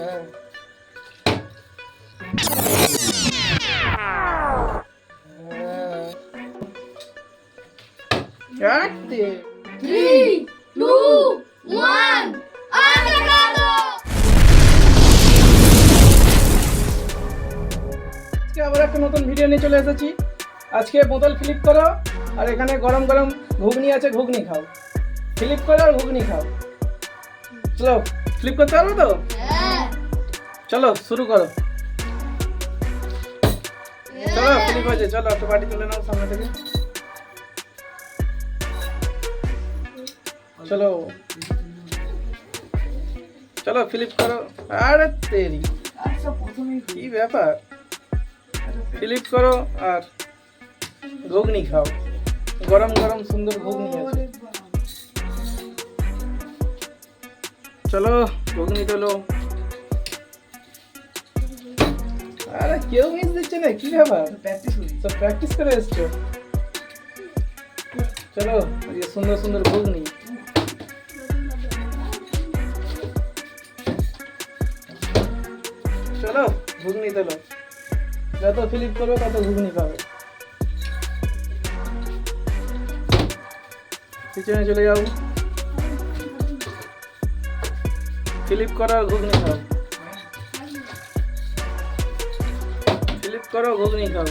হ্যাঁ কাটতে Three, two, one! আজকে আবার একটা নতুন ভিডিও নিয়ে চলে এসেছি। আজকে বোতল ফ্লিপ করো আর এখানে গরম গরম ঘুগনি আছে ঘুগনি খাও। ফ্লিপ করো আর ঘুগনি খাও। চলো ফ্লিপ করতে পারব তো? হ্যাঁ। চলো, শুরু করো। চলো ফ্লিপ হয়েছে চলো, একটু বাটি তুলে নাও সামনে থেকে। চলো। চলো ফ্লিপ করো। আরে তেরি, কি ব্যাপার? ফ্লিপ করো আর ঘুগনি খাও। গরম গরম, সুন্দর ঘুগনি আছে। চলো, ঘুগনি তোলো। আরে কেউ মিস দিচ্ছে না কি ব্যাপার? প্র্যাকটিস করি। তো প্র্যাকটিস করে এসছো? চলো এই সুন্দর সুন্দর ঘুগনি। চলো ঘুগনি তোলো। যত ফিলিপ করবে তত ঘুগনি পাবে। পিছনে চলে যাও। ফিলিপ করো আর ঘুগনি খাও। করো ঘুগনি খাও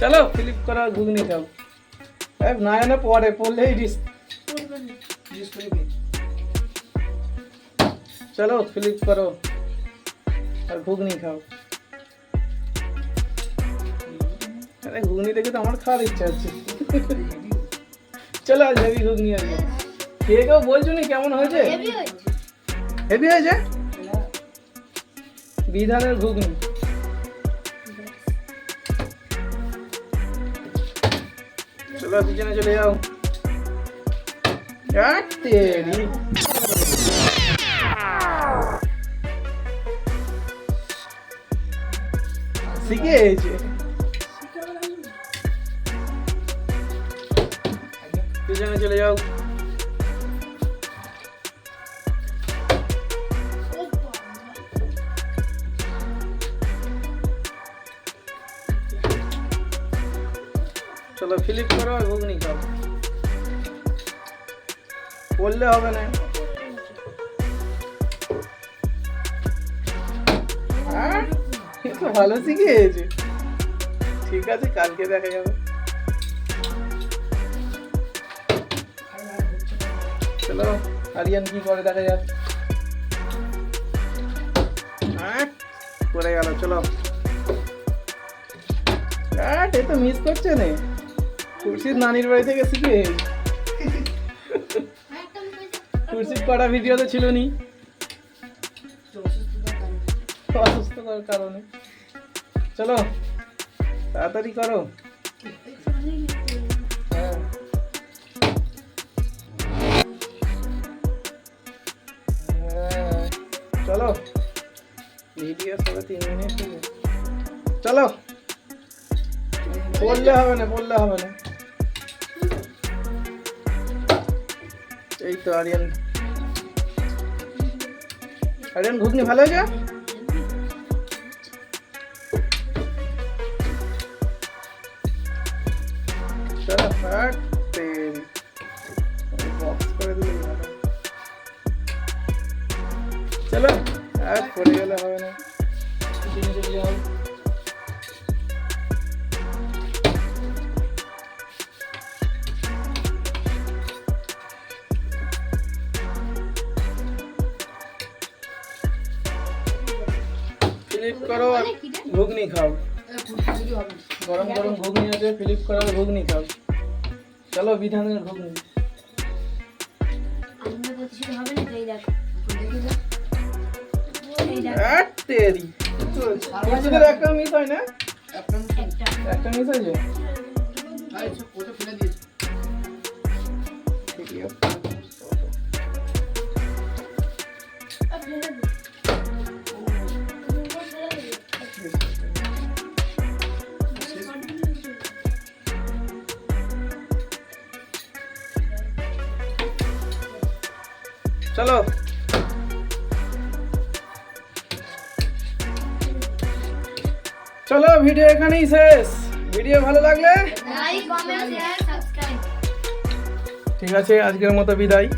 চলো ফিলিপ করো আর ঘুগনি খাও এই না জানে পরে পড়লেই ডিস চলো ফিলিপ করো আর ঘুগনি খাও আরে ঘুগনি দেখে তো আমার খাওয়ার ইচ্ছা হচ্ছে চলো আজ হেভি ঘুগনি আজকে খেয়ে কেউ বলছো নি কেমন হয়েছে? হেভি হয়েছে। বিধানের ঘুগনি। চলো পিছনে চলে যাও। তেরি। শিখে গেছে পিছনে চলে যাও। চলো ফিলিপ করো আর ঘুগনি খাও। বললে হবে না। আর, ভালো শিখে ঠিক আছে কালকে দেখা যাবে। চলো আরিয়ান কি করে দেখা যাক? আহ, পড়ে গেল চলো। আট এ তো মিস করছে না। খুরশিদ নানির বাড়ি থেকে শিখে খুরশিদ কটা ভিডিওতে ছিল নি? অসুস্থতার কারণে। চলো তাড়াতাড়ি করো। চলো। ভিডিও সবে তিন মিনিট চলো। বললে হবে না, বললে হবে না। এই তো আরিয়ান। আরিয়ান, ঘুগনি ভালো হয়েছে? চলো হাট চলো। আর পড়ে গেলে হবে না। যাও ফিলিপ করো আর ঘুগনি খাও। গরম গরম ঘুগনি আছে, ফিলিপ করো ঘুগনি খাও। চলো বিধানের ঘুগনি। হবে না? তেরি। হয় না? একটা মিস হয়েছে চলো। চলো ভিডিও এখানেই শেষ। ভিডিও ভালো লাগলে? লাইক কমেন্ট শেয়ার সাবস্ক্রাইব ঠিক আছে আজকের মতো বিদায়।